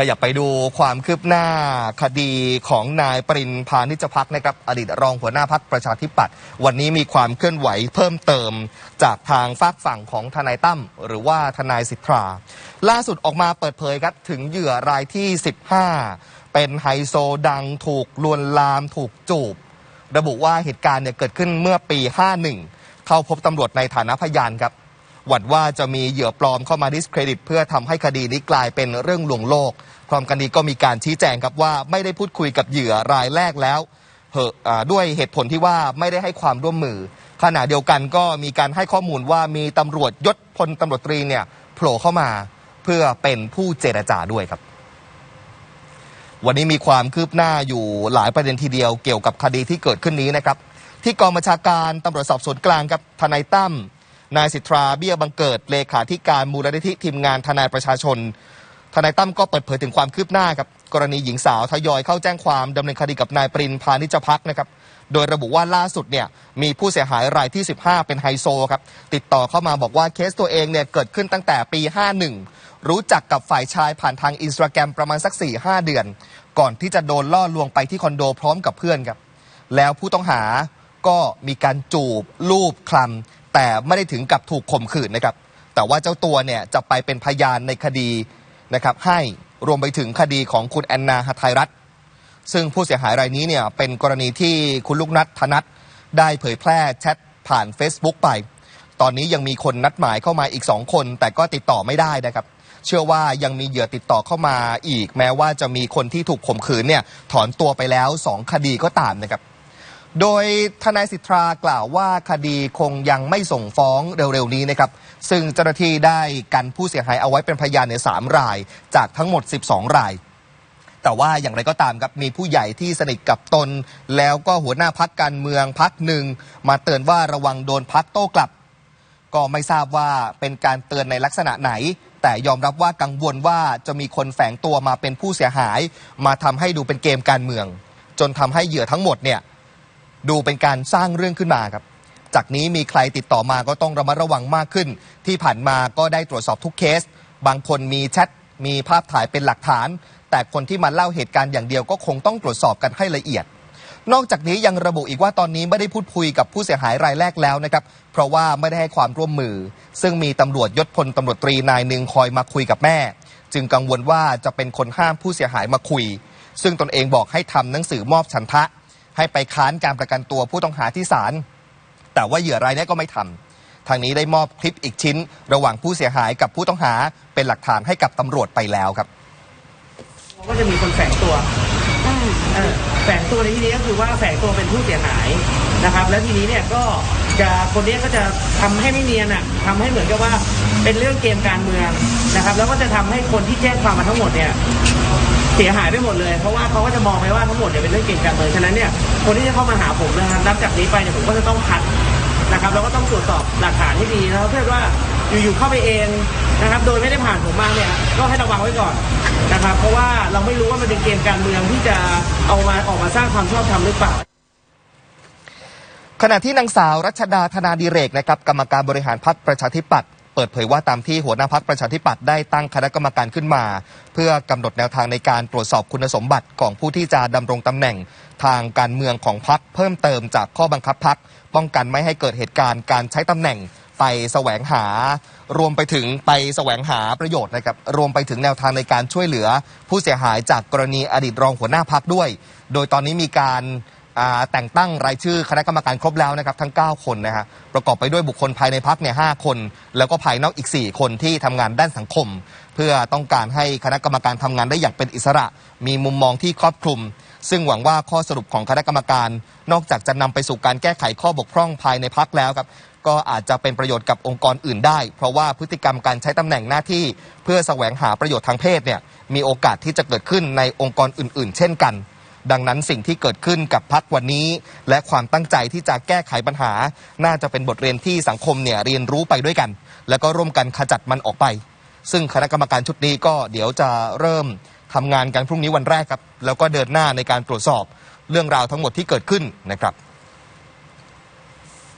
ขยับไปดูความคืบหน้าคดีของนายปรินพานิจพักนะครับอดีตรองหัวหน้าพักประชาธิปัตย์วันนี้มีความเคลื่อนไหวเพิ่มเติม จากทางฝากฝั่งของทนายตั้มหรือว่าทนายสิทธาล่าสุดออกมาเปิดเผยครับถึงเหยื่อรายที่ 15 เป็นไฮโซดังถูกลวนลามถูกจูบ ระบุว่าเหตุการณ์เนี่ยเกิดขึ้นเมื่อปี 51 เข้าพบตำรวจในฐานะพยานครับ หวั่นว่าจะมีเหยื่อปลอมเข้ามาดิสเครดิต เพื่อทำให้คดีนี้กลายเป็นเรื่องลวงโลก พร้อมกันนี้ก็มีการชี้แจงครับว่าไม่ได้พูดคุยกับเหยื่อรายแรกแล้วเด้วยเหตุผลที่ว่าไม่ได้ให้ความร่วมมือ ขณะเดียวกันก็มีการให้ข้อมูลว่ามีตำรวจยศพลตำรวจตรีเนี่ยโผล่เข้ามาเพื่อเป็นผู้เจรจาด้วยครับ วันนี้มีความคืบหน้าอยู่หลายประเด็นทีเดียวเกี่ยวกับคดีที่เกิดขึ้นนี้นะครับ ที่กองบัญชาการตำรวจสอบสวนกลางกับทนายตั้ม นายสิทธาเบี้ยบังเกิดเลขาธิการมูลนิธิทีมงานทนายประชาชน ทนายตั้มก็เปิดเผยถึงความคืบหน้าครับกรณีหญิงสาวทยอยเข้าแจ้งความดำเนินคดีกับนายปรินพานิจพักนะครับโดยระบุว่าล่าสุดเนี่ยมีผู้เสียหายรายที่ 15 เป็นไฮโซครับติดต่อเข้ามาบอกว่าเคสตัวเองเนี่ยเกิดขึ้นตั้งแต่ปี 51 รู้จักกับฝ่ายชายผ่านทางอินสตาแกรมประมาณสัก 4-5 เดือน ก่อนที่จะโดนล่อลวงไปที่คอนโดพร้อมกับเพื่อนครับแล้วผู้ต้องหาก็มีการจูบ ลูบคลำ แต่ไม่ได้ถึงกับถูกข่มขืนนะครับ แต่ว่าเจ้าตัวเนี่ยจะไปเป็นพยานในคดีนะครับ ให้รวมไปถึงคดีของคุณแอนนาหทัยรัตน์ซึ่งผู้เสียหายรายนี้เนี่ยเป็นกรณีที่คุณลูกนัทธนัทได้เผยแพร่แชทผ่าน Facebook ไป ตอนนี้ยังมีคนนัดหมายเข้ามาอีกสองคน แต่ก็ติดต่อไม่ได้นะครับ เชื่อว่ายังมีเหยื่อติดต่อเข้ามาอีก แม้ว่าจะมีคนที่ถูกข่มขืนเนี่ยถอนตัวไปแล้ว2คดีก็ตามนะครับ โดยทนายสิทธากล่าวว่าคดีคงยังไม่ส่งฟ้องเร็วๆนี้นะครับ ซึ่งเจ้าหน้าที่ได้กันผู้เสียหายเอาไว้เป็นพยานในสามราย จากทั้งหมด 12 ราย แต่ว่าอย่างไรก็ตามครับมีผู้ใหญ่ที่สนิทกับตน แล้วก็หัวหน้าพักการเมืองพักหนึ่ง มาเตือนว่าระวังโดนพักโต้กลับ ก็ไม่ทราบว่าเป็นการเตือนในลักษณะไหน แต่ยอมรับว่ากังวลว่าจะมีคนแฝงตัวมาเป็นผู้เสียหาย มาทำให้ดูเป็นเกมการเมือง จนทำให้เหยื่อทั้งหมดเนี่ย ดูเป็นการสร้างเรื่องขึ้นมาครับ จากนี้มีใครติดต่อมาก็ต้องระมัดระวังมากขึ้น ที่ผ่านมาก็ได้ตรวจสอบทุกเคส บางคนมีแชทมีภาพถ่ายเป็นหลักฐาน แต่คนที่มาเล่าเหตุการณ์อย่างเดียวก็คงต้องตรวจสอบกันให้ละเอียด นอกจากนี้ยังระบุอีกว่าตอนนี้ไม่ได้พูดคุยกับผู้เสียหายรายแรกแล้วนะครับ เพราะว่าไม่ได้ให้ความร่วมมือ ซึ่งมีตำรวจยศพลตำรวจตรีนายหนึ่งคอยมาคุยกับแม่ จึงกังวลว่าจะเป็นคนห้ามผู้เสียหายมาคุย ซึ่งตนเองบอกให้ทำหนังสือมอบฉันทะ ให้ไปค้านการประกันตัวผู้ต้องหาที่ศาลแต่ว่าเหยื่อรายนี้ก็ไม่ทำทางนี้ได้มอบคลิปอีกชิ้น ระหว่างผู้เสียหายกับผู้ต้องหาเป็นหลักฐานให้กับตำรวจไปแล้วครับก็จะมีคนแฝงตัวแฝงตัวในที่นี้ก็คือว่าแฝงตัวเป็นผู้เสียหายนะครับ แล้วทีนี้เนี่ยก็จะคนนี้ก็จะทำให้ไม่เนียนอะทำให้เหมือนกับว่าเป็นเรื่องเกมการเมืองนะครับ แล้วก็จะทำให้คนที่แจ้งความมาทั้งหมดเนี่ย เสียหายไปหมดเลย เพราะว่าเขาก็จะมองไปว่าทั้งหมดเนี่ยเป็นเรื่องเกมการเมืองฉะนั้นเนี่ยคนที่จะเข้ามาหาผมนะครับนับจากนี้ไปเนี่ยผมก็จะต้องคัดนะครับแล้วก็ต้องตรวจสอบหลักฐานให้ดีนะครับเพื่อว่าอยู่ๆเข้าไปเองนะครับ โดยไม่ได้ผ่านผมมาเนี่ยก็ให้ระวังไว้ก่อนนะครับ เพราะว่าเราไม่รู้ว่ามันเป็นเกมการเมืองที่จะเอามาออกมาสร้างความชอบธรรมหรือเปล่าขณะที่นางสาวรัชดาธนาดิเรกนะครับกรรมการบริหารพรรคประชาธิปัตย์ เปิดเผยว่าตามที่หัวหน้าพรรคประชาธิปัตย์ได้ตั้งคณะกรรมการขึ้นมา เพื่อกำหนดแนวทางในการตรวจสอบคุณสมบัติของผู้ที่จะดำรงตำแหน่งทางการเมืองของพรรคเพิ่มเติมจากข้อบังคับพรรคป้องกันไม่ให้เกิดเหตุการณ์การใช้ตำแหน่งไปแสวงหารวมไปถึงไปแสวงหาประโยชน์นะครับรวมไปถึงแนวทางในการช่วยเหลือ ผู้เสียหายจากกรณีอดีตรองหัวหน้าพักด้วย โดยตอนนี้มีการ แต่งตั้งรายชื่อคณะกรรมการครบแล้วนะครับทั้ง 9 คนนะฮะประกอบไปด้วยบุคคลภายในพักเนี่ยหคน แล้วก็ภายนอกอีก 4 คนที่ทำงานด้านสังคม เพื่อต้องการให้คณะกรรมการทำงานได้อย่างเป็นอิสระ มีมุมมองที่ครอบคลุม ซึ่งหวังว่าข้อสรุปของคณะกรรมการ นอกจากจะนำไปสู่การแก้ไขข้อบกพร่องภายในพักแล้วครับก็อาจจะเป็นประโยชน์กับองค์กรอื่นได้ เพราะว่าพฤติกรรมการใช้ตำแหน่งหน้าที่ เพื่อแสวงหาประโยชน์ทางเพศเนี่ยมีโอกาสที่จะเกิดขึ้นในองค์กรอื่น ๆ เช่นกัน ดังนั้นสิ่งที่เกิดขึ้นกับพักวันนี้ และความตั้งใจที่จะแก้ไขปัญหา น่าจะเป็นบทเรียนที่สังคมเนี่ยเรียนรู้ไปด้วยกัน แล้วก็ร่วมกันขจัดมันออกไป ซึ่งคณะกรรมการชุดนี้ก็เดี๋ยวจะเริ่มทำงานกันพรุ่งนี้วันแรกครับ แล้วก็เดินหน้าในการตรวจสอบเรื่องราวทั้งหมดที่เกิดขึ้นนะครับ